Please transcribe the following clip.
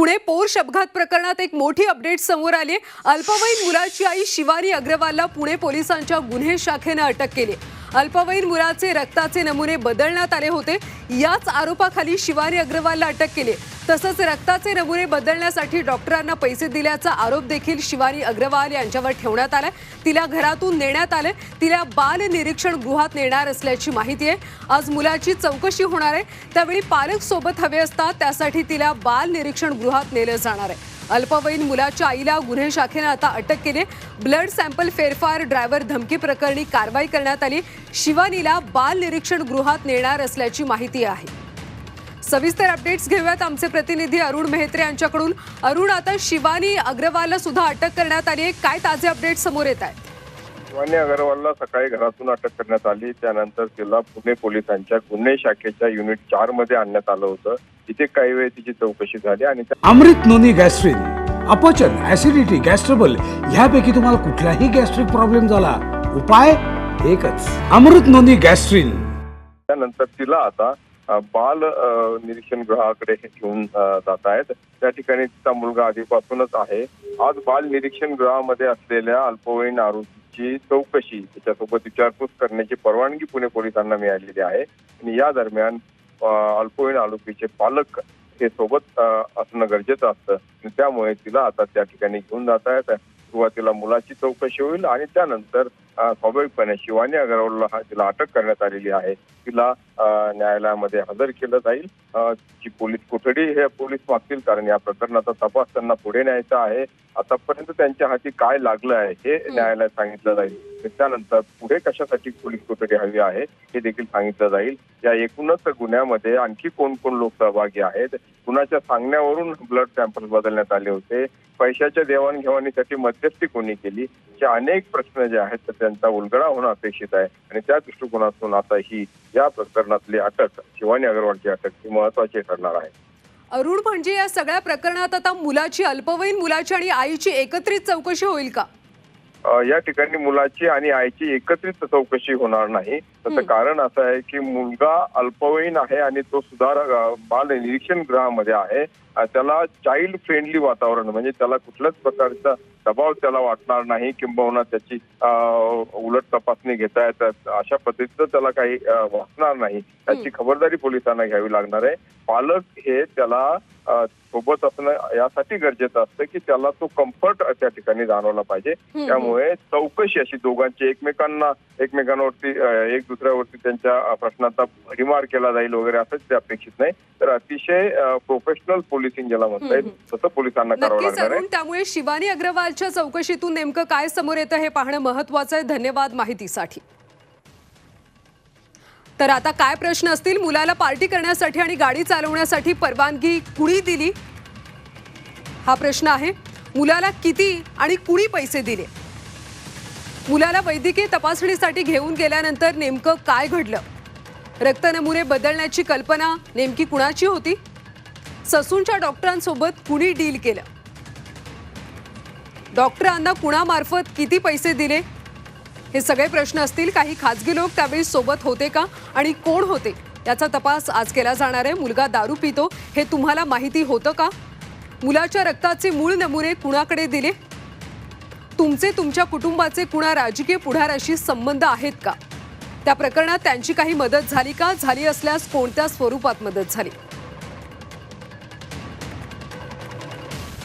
Pune Porsche अपघात प्रकरणात एक मोठी अपडेट समोर आली अल्पवयीन मुलाची आई शिवानी अग्रवालला पुणे पोलिसांच्या गुन्हे शाखेनं अटक केली. अल्पवयीन मुलाचे रक्ताचे नमुने बदलण्यात आले होते. याच आरोपाखाली शिवानी अग्रवालला अटक केली तसंच रक्ताचे नमुने बदलण्यासाठी डॉक्टरांना पैसे दिल्याचा आरोप देखील शिवानी अग्रवाल यांच्यावर ठेवण्यात आलाय. तिला घरातून नेण्यात आले तिला बाल निरीक्षण गृहात नेणार असल्याची माहिती आहे. आज मुलाची चौकशी होणार आहे. त्यावेळी पालक सोबत हवे असतात त्यासाठी तिला बाल निरीक्षण गृहात नेलं जाणार आहे. अल्पवयीन मुलाच्या आईला गुन्हे शाखेनं आता अटक केली ब्लड सॅम्पल फेरफार ड्रायव्हर धमकी प्रकरणी कारवाई करण्यात आली शिवानीला बाल निरीक्षण गृहात नेणार असल्याची माहिती आहे. सविस्तर अपडेट्स घेऊयात. आमचे प्रतिनिधी अरुण मेहत्रे यांच्याकडून. अरुण आता शिवानी अग्रवालला सुद्धा अटक करण्यात आली आहे. काय ताजे अपडेट समोर येत आहेत? शिवानी अगरवालला सकाळी घरातून अटक करण्यात आली. त्यानंतर तिला पुणे पोलिसांच्या गुन्हे शाखेच्या युनिट चारमध्ये आणण्यात आलं होतं. तिथे काही वेळ तिची चौकशी झाली आणि अमृत नोनी गॅस्ट्रिन अपचन ऍसिडिटी गॅस्ट्रबल ह्यापैकी तुम्हाला कुठलाही गॅस्ट्रिक प्रॉब्लेम झाला. उपाय एकच अमृत नोनी गॅस्ट्रिन. त्यानंतर तिला आता बाल निरीक्षण गृहाकडे हे घेऊन जात आहेत. त्या ठिकाणी तिचा मुलगा आधीपासूनच आहे. आज बाल निरीक्षण गृहामध्ये असलेल्या अल्पवयीन आरोपीची चौकशी त्याच्यासोबत विचारपूस करण्याची परवानगी पुणे पोलिसांना मिळालेली आहे. आणि या दरम्यान अल्पवयीन आरोपीचे पालक हे सोबत असणं गरजेचं असतं. त्यामुळे तिला आता त्या ठिकाणी घेऊन जात आहेत. सुरुवातीला मुलाची चौकशी होईल आणि त्यानंतर स्वाभाविकपणे शिवानी अग्रवालला हा- तिला अटक करण्यात आलेली आहे. तिला न्यायालयामध्ये हजर केलं जाईल. जी पोलीस कोठडी हे पोलीस मागतील कारण या प्रकरणाचा तपास त्यांना पुढे न्यायचा आहे. आतापर्यंत त्यांच्या हाती काय लागलं आहे हे न्यायालयात सांगितलं जाईल. त्यानंतर पुढे कशासाठी पोलीस कोठडी हवी आहे हे देखील सांगितलं जाईल. या एकूणच गुन्ह्यामध्ये आणखी कोण कोण लोक सहभागी आहेत? कुणाच्या सांगण्यावरून ब्लड सॅम्पल बदलण्यात आले होते? पैशाच्या देवाणघेवाणीसाठी मध्यस्थी कोणी केली? असे अनेक प्रश्न जे आहेत तर त्यांचा उलगडा होणं अपेक्षित आहे. आणि त्या दृष्टिकोनातून आता ही या प्रकरणातली अटक शिवानी अग्रवालची अटक ही महत्वाची ठरणार आहे. अरुण म्हणजे या सगळ्या प्रकरणात आता मुलाची अल्पवयीन मुलाची आणि आईची एकत्रित चौकशी होईल का? या ठिकाणी मुलाची आणि आईची एकत्रित चौकशी होणार नाही. त्याचं कारण असं आहे की मुलगा अल्पवयीन आहे आणि तो सुधार बाल निरीक्षण गृहामध्ये आहे. त्याला चाइल्ड फ्रेंडली वातावरण म्हणजे त्याला कुठल्याच प्रकारचा दबाव त्याला वाटणार नाही किंबहुना त्याची उलट तपासणी घेता येतात. अशा पद्धतीचं त्याला काही वाचणार नाही. त्याची खबरदारी पोलिसांना घ्यावी लागणार आहे. पालक हे त्याला सोबत असणं यासाठी गरजेचं असतं की त्याला तो कम्फर्ट त्या ठिकाणी जाणवला पाहिजे. त्यामुळे चौकशी अशी दोघांची एकमेकांना एकमेकांवरती एक दुसऱ्यावरती त्यांच्या प्रश्नाचा रिमार्क केला जाईल वगैरे असंच ते अपेक्षित नाही. तर अतिशय प्रोफेशनल पोलिसिंग ज्याला म्हणता येईल. तसं पोलिसांना करावं लागणार आहे. त्यामुळे शिवानी अग्रवालच्या चौकशीतून नेमकं काय समोर येतं हे पाहणं महत्वाचं आहे. धन्यवाद माहितीसाठी. तर आता काय प्रश्न असतील? मुलाला पार्टी करण्यासाठी आणि गाडी चालवण्यासाठी परवानगी कुणी दिली? हा प्रश्न आहे. मुलाला किती आणि कुणी पैसे दिले? मुलाला वैद्यकीय तपासणीसाठी घेऊन गेल्यानंतर नेमकं काय घडलं? रक्त नमुने बदलण्याची कल्पना नेमकी कुणाची होती? ससूनच्या डॉक्टरांसोबत कुणी डील केलं? डॉक्टरांना कुणामार्फत किती पैसे दिले? हे सगळे प्रश्न असतील. काही खाजगी लोक त्यावेळी सोबत होते का? आणि कोण होते? याचा तपास आज केला जाणार आहे. मुलगा दारू पितो. हे तुम्हाला माहिती होतं का? मुलाच्या रक्ताचे मूळ नमुने कुणाकडे दिले? तुमचे तुमच्या कुटुंबाचे कुणा राजकीय पुढाऱ्याशी संबंध आहेत का? त्या प्रकरणात त्यांची काही मदत झाली का? झाली असल्यास कोणत्या स्वरूपात मदत झाली?